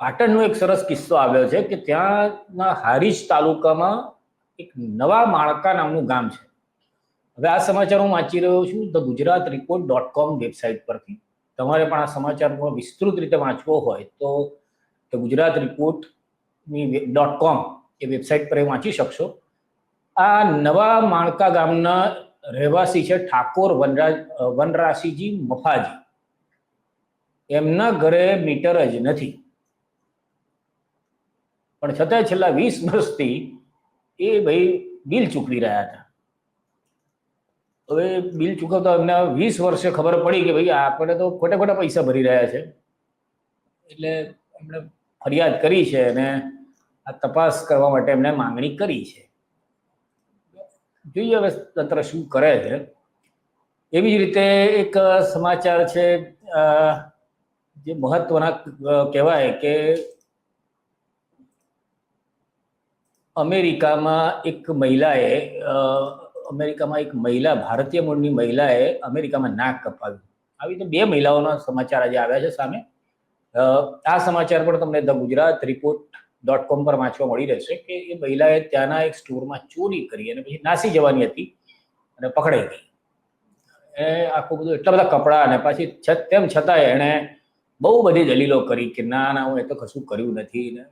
પાટણનો એક સરસ કિસ્સો આવ્યો છે કે ત્યાંના હારીજ તાલુકામાં એક નવા માળકા નામનું ગામ છે. હવે આ સમાચાર હું વાંચી રહ્યો છું the Gujarat report dot com website પરથી. તમારે પણ આ સમાચારનો વિસ્તૃત રીતે વાંચવો હોય તો the Gujarat રિપોર્ટની dot com A website પર વાંચી શકશો. આ નવા માળકા ગામના રહેવાસી છે ઠાકોર વનરાજ વનરાશીજી મફાજી. એમના ઘરે મીટર જ નથી. પણ છતાંય છેલ્લા વીસ વર્ષથી એ ભાઈ બિલ ચૂકવી રહ્યા હતા. હવે બિલ ચૂકવતા એમને વીસ વર્ષે ખબર પડી કે ભાઈ આપણે તો ખોટા ખોટા પૈસા ભરી રહ્યા છે. એટલે એમણે ફરિયાદ કરી છે અને આ તપાસ કરવા માટે એમણે માંગણી કરી છે. જોઈએ હવે તંત્ર શું કરે છે. એવી જ રીતે એક સમાચાર છે જે મહત્વના કહેવાય કે અમેરિકામાં એક મહિલાએ અમેરિકામાં એક મહિલા, ભારતીય મૂળની મહિલાએ અમેરિકામાં નાક કપાવ્યું. આવી રીતે બે મહિલાઓના સમાચાર આજે આવ્યા છે સામે. આ સમાચાર પણ તમને ધ ગુજરાત રિપોર્ટ ડોટ કોમ પર વાંચવા મળી રહેશે કે એ મહિલાએ ત્યાંના એક સ્ટોરમાં ચોરી કરી અને પછી નાસી જવાની હતી અને પકડાઈ ગઈ. એ આખું બધું એટલા બધા કપડાં અને પાછી તેમ છતાંય એણે બહુ બધી દલીલો કરી કે ના ના, હું એ તો કશું કર્યું નથી ને